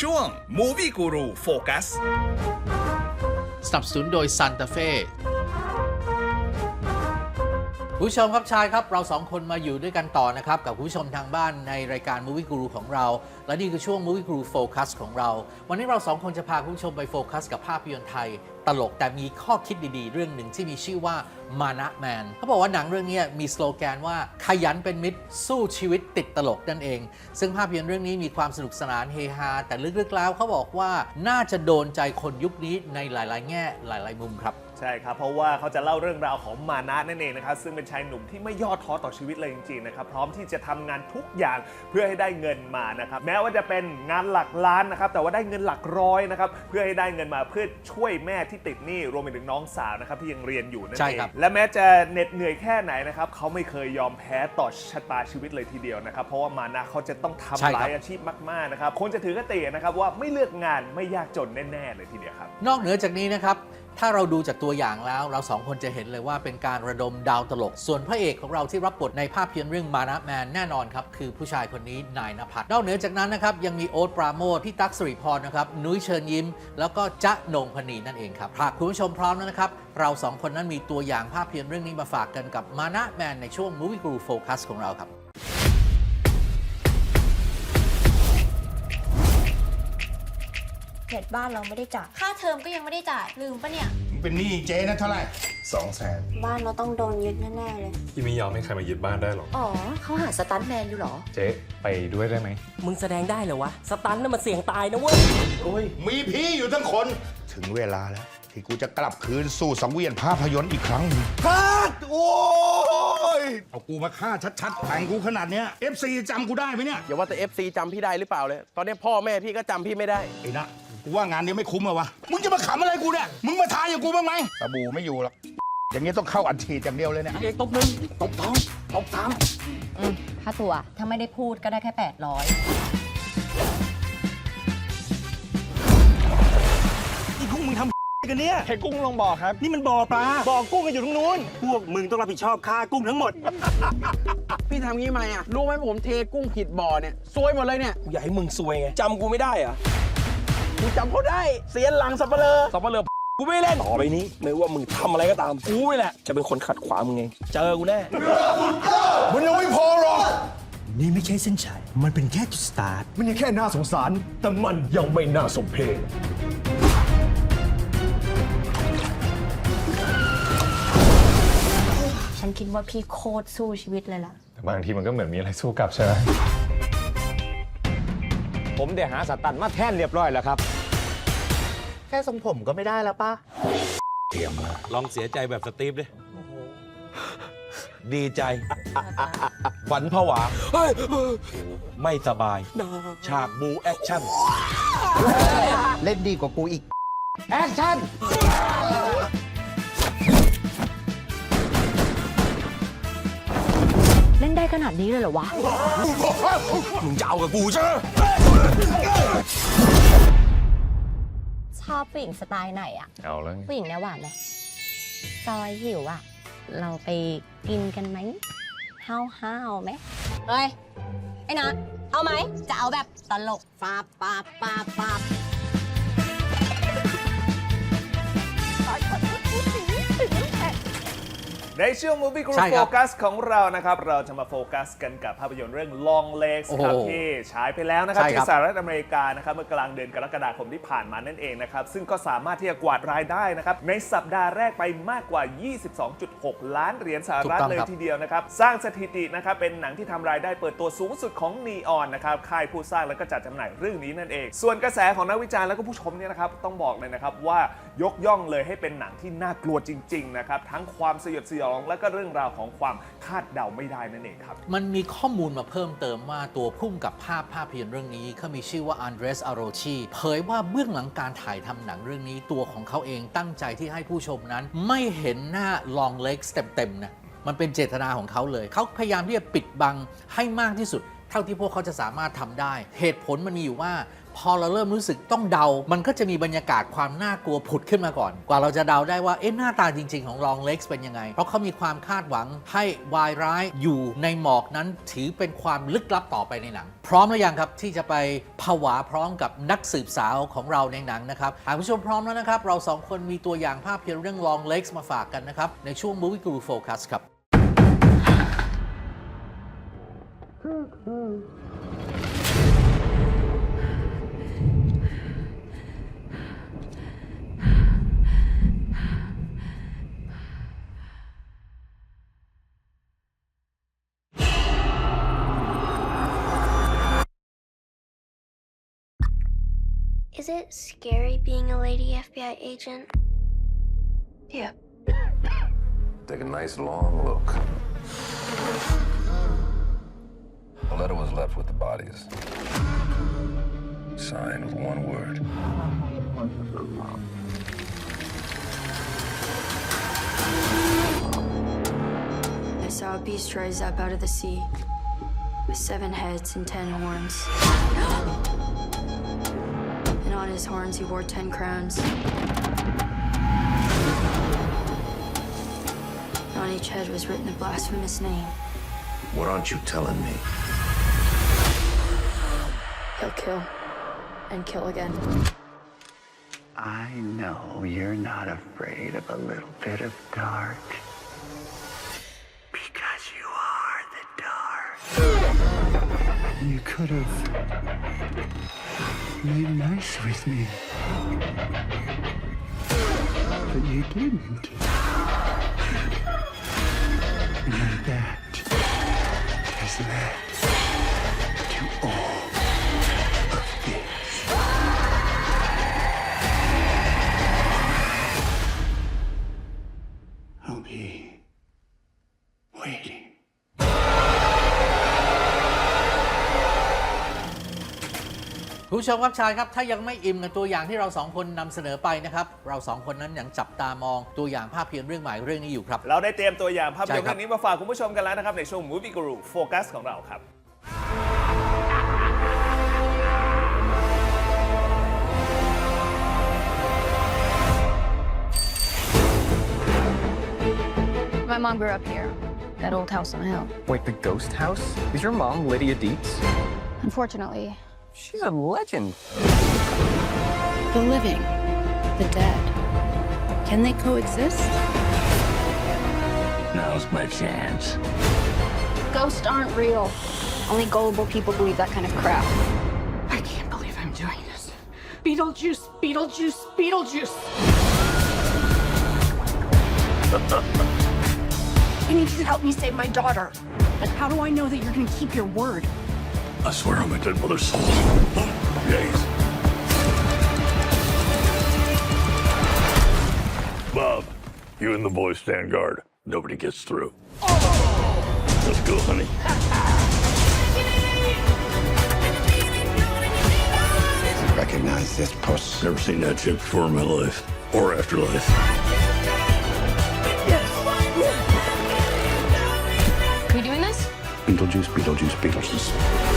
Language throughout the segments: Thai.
ช่วง Movie Guru Focus สนับสนุนโดยซันตาเฟ่ ผู้ชมครับชายครับเราสองคนมาอยู่ด้วยกันต่อนะครับ กับคุณผู้ชมทางบ้านในรายการ Movie Guru ของเรา และนี่คือช่วง Movie Guru Focus ของเรา วันนี้เราสองคนจะพาคุณผู้ชมไปโฟกัสกับภาพยนตร์ไทย ตลกแต่มีข้อคิดดีๆ เรื่องหนึ่งที่มีชื่อว่ามานะแมนเขาบอกว่าหนังเรื่องนี้มีสโลแกนว่าขยันเป็นมิตรสู้ชีวิตติดตลกนั่นเอง ซึ่งภาพยนตร์เรื่องนี้มีความสนุกสนานเฮฮาแต่ลึกๆแล้วเขาบอกว่าน่าจะโดนใจคนยุคนี้ในหลาย ๆ แง่หลาย ๆ มุมครับ ใช่ครับ เพราะว่าเขาจะเล่าเรื่องราวของมานะนั่นเองนะครับ ซึ่งเป็นชายหนุ่มที่ไม่ย่อท้อต่อชีวิตเลยจริงๆนะครับ พร้อมที่จะทำงานทุกอย่างเพื่อให้ได้เงินมานะครับ แม้ว่าจะเป็นงานหลักล้านนะครับ แต่ว่าได้เงินหลักร้อยนะครับ เพื่อให้ได้เงินมาเพื่อช่วยแม่ที่ติดหนี้รวมไปถึงน้องสาวนะครับที่ยังเรียนอยู่นั่นใช่เองครับและแม้จะเหน็ดเหนื่อยแค่ไหนนะครับเขาไม่เคยยอมแพ้ต่อชะตาชีวิตเลยทีเดียวนะครับ เพราะว่ามานะเขาจะต้องทำใช่หครัลาบยอาชีพมากๆนะครับคนจะถือกตินะครับว่าไม่เลือกงานไม่ยากจนแน่ๆเลยทีเดียวครับ นอกเหนือจากนี้นะครับ ถ้าเราดูจากตัวอย่างแล้วเราสองคนจะเห็นเลยว่าเป็นการระดมดาวตลก ส่วนพระเอกของเราที่รับบทในภาพยนตร์เรื่องมานะแมนแน่นอนครับ คือผู้ชายคนนี้นายนภัสนอกเหนือจากนั้นนะครับ ยังมีโอ๊ตปราโมทพี่ตั๊กสิริพรนะครับ นุ้ยเชิญยิ้ม แล้วก็จ๊ะนงพนีนั่นเองครับหากคุณผู้ชมพร้อมแล้วนะครับ เราสองคนนั้นมีตัวอย่างภาพยนตร์เรื่องนี้มาฝากกันกับมานะแมนในช่วง Movie Guru Focus ของเราครับ น็ตบ้านเราไม่ได้จ่ายค่าเทอมก็ยังไม่ได้จ่ายลืมปะเนี่ยเป็นหนี้เจ๊นะเท่าไหร่สองแสนบ้านเราต้องโดนยึดแน่ๆเลย พี่ไม่ยอมให้ใครมายึดบ้านได้หรอก อ๋อเขาหาสตันท์แมนอยู่เหรอ เจ๊ไปด้วยได้ไหม มึงแสดงได้เหรอวะ สตันน่ะมันเสี่ยงตายนะเว้ย มีพี่อยู่ทั้งคน ถึงเวลาแล้ว ที่กูจะกลับคืนสู่สังเวียนภาพยนตร์อีกครั้งหนึ่งพลาดโอ้ย เอากูมาฆ่าชัดๆแต่งกูขนาดเนี้ย FC จำกูได้ไหมเนี่ย อย่าว่าแต่ FC จำพี่ได้หรือเปล่าเลย ตอนนี้พ่อแม่พี่ก็จำพี่ไม่ได้ ไอ้นะ กูว่างานนี้ไม่คุ้มอะวะ มึงจะมาขำอะไรกูเนี่ย มึงมาทายอย่างกูบ้างไหมสบู่ไม่อยู่หรอก อย่างนี้ต้องเข้าอัดฉีดอย่างเดียวเลยเนี่ย เอกตบหนึ่งตบสองตบสามค่าตัว ถ้าไม่ได้พูดก็ได้แค่ 800นี่พวกมึงทำกันเนี่ยใครกุ้งลงบ่อครับ นี่มันบ่อปลา บ่อกุ้งกันอยู่ตรงนู้น พวกมึงต้องรับผิดชอบค่ากุ้งทั้งหมด พี่ทำงี้ไหมอะ รู้ไหมผมเทกุ้งผิดบ่อเนี่ยซวยหมดเลยเนี่ย กูอยากให้มึงซวยไงจำกูไม่ได้เหรอะ กูจำเขาได้ เสียหลังสับเปลือสับเปลือกูไม่เล่น ต่อไปนี้ไม่ว่ามึงทำอะไรก็ตาม กูนี่แหละ จะเป็นคนขัดขวางมึงเอง เจอกูแน่ มันยังไม่พอหรอก นี่ไม่ใช่เส้นชัย มันเป็นแค่จุดสตาร์ท มันยังแค่น่าสงสาร แต่มันยังไม่น่าสมเพชฉันคิดว่าพี่โคตรสู้ชีวิตเลยล่ะ แต่บางทีมันก็เหมือนมีอะไรสู้กลับใช่ไหม ผมได้หาสตันมาแท่นเรียบร้อยแล้วครับ แค่ทรงผมก็ไม่ได้แล้วป่ะ ลองเสียใจแบบสตีฟดิดีใจ ฝันผวา ไม่สบาย ฉากบูแอคชั่น เล่นดีกว่ากูอีกเล่นได้ขนาดนี้เลยเหรอวะ มึงจะเอากับกูใช่ไหม ชอบผู้หญิงสไตล์ไหนอะเอาแล้วไงผู้หญิงแนวหวานไหมจอยหิวอะเราไปกินกันไหมห้าวห้าวๆไหมเฮ้ยไอ้นะเอาไหมจะเอาแบบตลกฟาบปาบปาบปาบ ในช่วง Movie Group ใช่ครับ Focus ของเรานะครับ เราจะมาโฟกัสกันกับภาพยนตร์เรื่อง Long Legs โอ้โหครับที่ฉายไปแล้วนะครับ ใช่คที่รับสหรัฐอเมริกานะครับเมื่อกลางเดือนกรกฎาคมที่ผ่านมานั่นเองนะครับ ซึ่งก็สามารถที่จะกวาดรายได้นะครับ ในสัปดาห์แรกไปมากกว่า 22.6 ล้านเหรียญสหรัฐเลยทีเดียวนะครับ สร้างสถิตินะครับเป็นหนังที่ทำรายได้เปิดตัวสูงสุดของ Neon นะครับค่ายผู้สร้างและก็จัดจำหน่ายเรื่องนี้นั่นเอง ส่วนกระแสของนักวิจารณ์และก็ผู้ชมเนี่ยนะครับต้องบอกเลยนะครับว่ายกย่องเลยให้เป็นหนังที่น่ากลัวจริง ๆ นะครับ ทั้งความสยดสยองและก็เรื่องราวของความคาดเดาไม่ได้นั่นเองครับ มันมีข้อมูลมาเพิ่มเติมว่าตัวพุ่มกับภาพภาพยนตร์เรื่องนี้เขามีชื่อว่าอันเดรสอโรชีเผยว่าเบื้องหลังการถ่ายทำหนังเรื่องนี้ตัวของเขาเองตั้งใจที่ให้ผู้ชมนั้น ไม่เห็นหน้าลองเล็กเต็มๆนะมันเป็นเจตนาของเขาเลย เขาพยายามที่จะปิดบังให้มากที่สุด เท่าที่พวกเขาจะสามารถทำได้ เหตุผลมันมีอยู่ว่า พอเราเริ่มรู้สึกต้องเดา มันก็จะมีบรรยากาศความน่ากลัวผุดขึ้นมาก่อน กว่าเราจะเดาได้ว่า เอ๊ะ หน้าตาจริง ๆ ของลองเล็กซ์เป็นยังไง เพราะเขามีความคาดหวังให้วายร้ายอยู่ในหมอกนั้นถือเป็นความลึกลับต่อไปในหนัง พร้อมหรือยังครับที่จะไปผวาพร้อมกับนักสืบสาวของเราในหนังนะครับหากผู้ชมพร้อมแล้วนะครับ เราสองคนมีตัวอย่างภาพยนตร์เรื่อง Long Legs มาฝากกันนะครับ ในช่วง Movie Guru Focus ครับ Is it scary being a lady FBI agent? Yeah. Take a nice long look. A letter was left with the bodies. Signed with one word. I saw a beast rise up out of the sea with seven heads and ten horns. and on his horns, he wore ten crowns. On each head was written a blasphemous name. What aren't you telling me? He'll kill and kill again. I know you're not afraid of a little bit of dark. Because you are the dark. You could have made nice with me. But you didn't. And that has led to all คุณผู้ชมครับชายครับ ถ้ายังไม่อิ่มกับตัวอย่างที่เราสองคนนำเสนอไปนะครับ เราสองคนนั้นยังจับตามองตัวอย่างภาพยนตร์เรื่องใหม่เรื่องนี้อยู่ครับ เราได้เตรียมตัวอย่างภาพยนตร์ใช่ครับเรื่องนี้มาฝากคุณผู้ชมกันแล้วนะครับในช่วง Movie Guru Focus ของเราครับ My mom grew up here, that old house on the hill. Wait, the ghost house? Is your mom Lydia Dietz? Unfortunately, She's a legend. the living, the dead, can they coexist? Now's my chance. Ghosts aren't real. Only gullible people believe that kind of crap. I can't believe I'm doing this. Beetlejuice, Beetlejuice, Beetlejuice. I need you to help me save my daughter. But how do I know that you're gonna keep your word? I swear on my dead mother's soul. Days. Bob, you and the boys stand guard. Nobody gets through. Let's go, honey. Recognize this puss. Never seen that chick before in my life or afterlife. Are you doing this? Beetlejuice, Beetlejuice, Beetlejuice.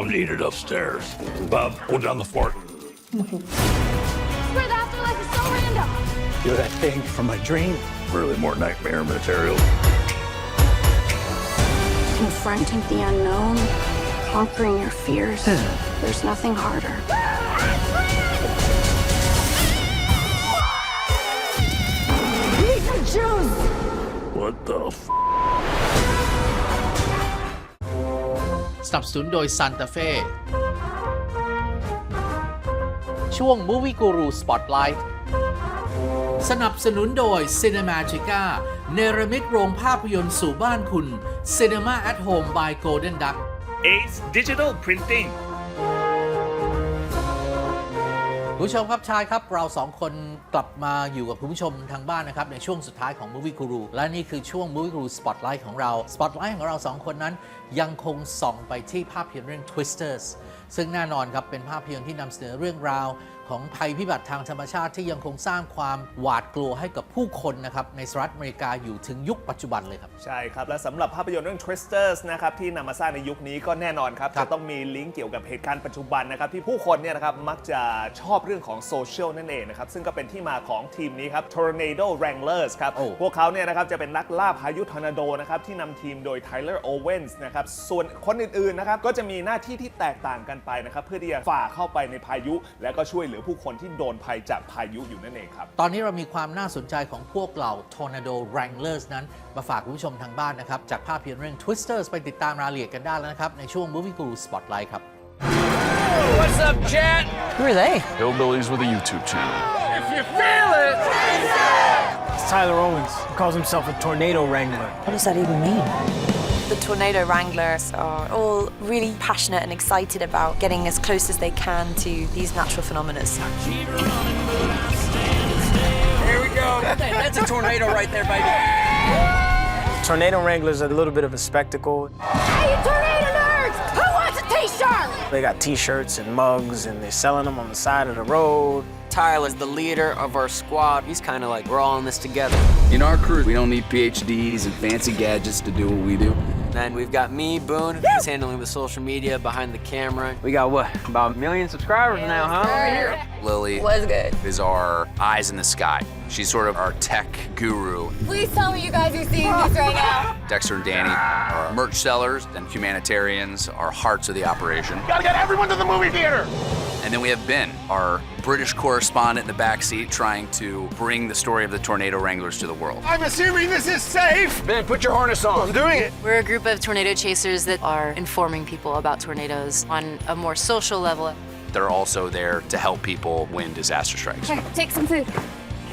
I'm needed upstairs. Bob, hold down the fort. Where the afterlife is so random. You're that thing from my dream. Really more nightmare material. Confronting the unknown, conquering your fears. There's nothing harder. What the f? สนับสนุนโดย Santa Fe ช่วง Movie Guru Spotlight สนับสนุนโดย Cinematica เนรมิตโรงภาพยนตร์สู่บ้านคุณ Cinema at Home by Golden Duck Ace Digital Printing คุณผู้ชมครับชายครับ เราสองคนกลับมาอยู่กับคุณผู้ชมทางบ้านนะครับ ในช่วงสุดท้ายของ Movie Guru และนี่คือช่วง Movie Guru Spotlight ของเรา Spotlight ของเราสองคนนั้น ยังคงส่องไปที่ภาพยนตร์เรื่อง Twisters ซึ่งแน่นอนครับ เป็นภาพยนตร์ที่นำเสนอเรื่องราว ของภัยพิบัติทางธรรมชาติที่ยังคงสร้างความหวาดกลัวให้กับผู้คนนะครับในสหรัฐอเมริกาอยู่ถึงยุคปัจจุบันเลยครับ ใช่ครับ และสำหรับภาพยนตร์เรื่อง Twisters นะครับที่นำมาสร้างในยุคนี้ก็แน่นอนครับครับจะต้องมีลิงก์เกี่ยวกับเหตุการณ์ปัจจุบันนะครับที่ผู้คนเนี่ยนะครับมักจะชอบเรื่องของโซเชียลนั่นเองนะครับซึ่งก็เป็นที่มาของทีมนี้ครับ Tornado Wranglers ครับโอ้พวกเขาเนี่ยนะครับจะเป็นนักล่าพายุทอร์นาโดนะครับที่นำทีมโดย Tyler Owens นะครับส่วนคนอื่นๆนะครับก็จะมีหน้าที่ที่แตกต่างกันไปนะครับเพื่อที่จะฝ่าเข้าไปในพายุ และก็ช่วยเหลือผู้คนที่โดนภัยจากพายุอยู่นั่นเองครับ ตอนนี้เรามีความน่าสนใจของพวกเรา Tornado Wranglers นั้น มาฝากคุณผู้ชมทางบ้านนะครับ จากภาพยนตร์เรื่อง Twisters ไปติดตามรายละเอียดกันได้แล้วนะครับ ในช่วง Movie Guru Spotlight ครับ What's up chat Who are they Hillbillies with a YouTube channel. If you feel it It's Tyler Owens he calls himself a tornado wrangler What does that even mean The Tornado Wranglers are all really passionate and excited about getting as close as they can to these natural phenomena. Here we go That's a tornado right there baby Tornado Wranglers are a little bit of a spectacle Hey, tornado nerds! Who wants a t-shirt? They got t-shirts and mugs and they're selling them on the side of the road. Tyler's the leader of our squad. He's kind of like, we're all in this together. In our crew, we don't need PhDs and fancy gadgets to do what we do. Then we've got me, Boone, who's handling the social media behind the camera. We got what? About a million subscribers now, huh? Lily Was good. is our eyes in the sky. She's sort of our tech guru. Please tell me you guys are seeing this right now. Dexter and Danny are merch sellers and humanitarians, our hearts of the operation. Gotta get everyone to the movie theater! And then we have Ben, our British correspondent in the backseat, trying to bring the story of the Tornado Wranglers to the world. I'm assuming this is safe! Ben, put your harness on. I'm doing it! We're a group of tornado chasers that are informing people about tornadoes on a more social level. They're also there to help people when disaster strikes. Here, take some food.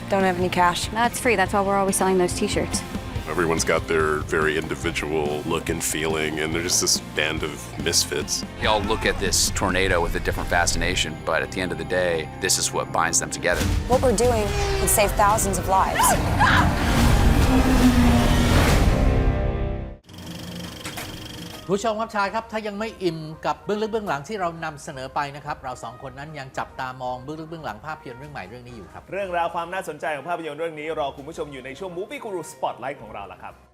Don't have any cash. That's free. That's why we're always selling those t-shirts. Everyone's got their very individual look and feeling, and they're just this band of misfits. They all look at this tornado with a different fascination, but at the end of the day, this is what binds them together. What we're doing can save thousands of lives. ผู้ชมครับชายครับ ถ้ายังไม่อิ่มกับเบื้องลึกเบื้องหลังที่เรานำเสนอไปนะครับ เราสองคนนั้นยังจับตามองเบื้องลึกเบื้องหลังภาพยนตร์เรื่องใหม่เรื่องนี้อยู่ครับ เรื่องราวความน่าสนใจของภาพยนตร์เรื่องนี้รอคุณผู้ชมอยู่ในช่วง Movie Guru Spotlight ของเราละครับ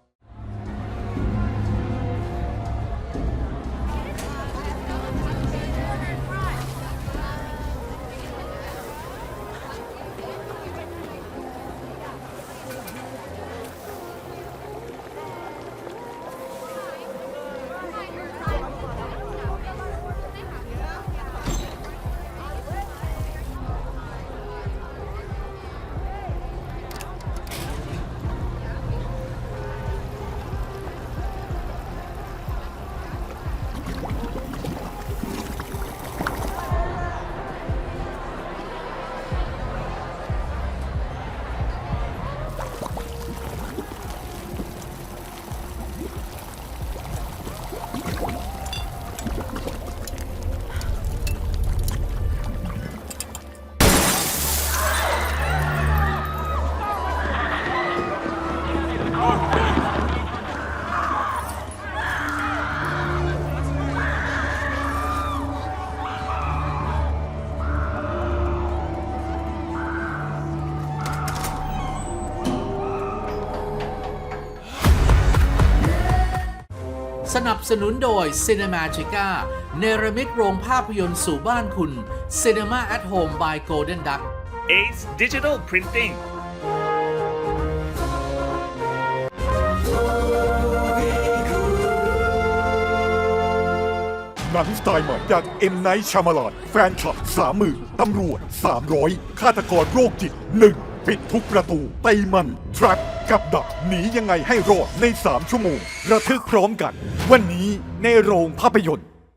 นับสนุนโดย Cinemagica เนรมิตโรงภาพยนตร์สู่บ้านคุณ Cinema at Home by Golden Duck Ace Digital Printing หนังสไตล์ใหม่จากเอ็มไนท์ชามาลอนแฟนคลับสามหมื่นตำรวจ 300 ฆาตกรโรคจิต1ปิดทุกประตูตีมันทรัพ กับดักหนียังไงให้รอดใน 3 ชั่วโมง ระทึกพร้อมกัน วันนี้ในโรงภาพยนตร์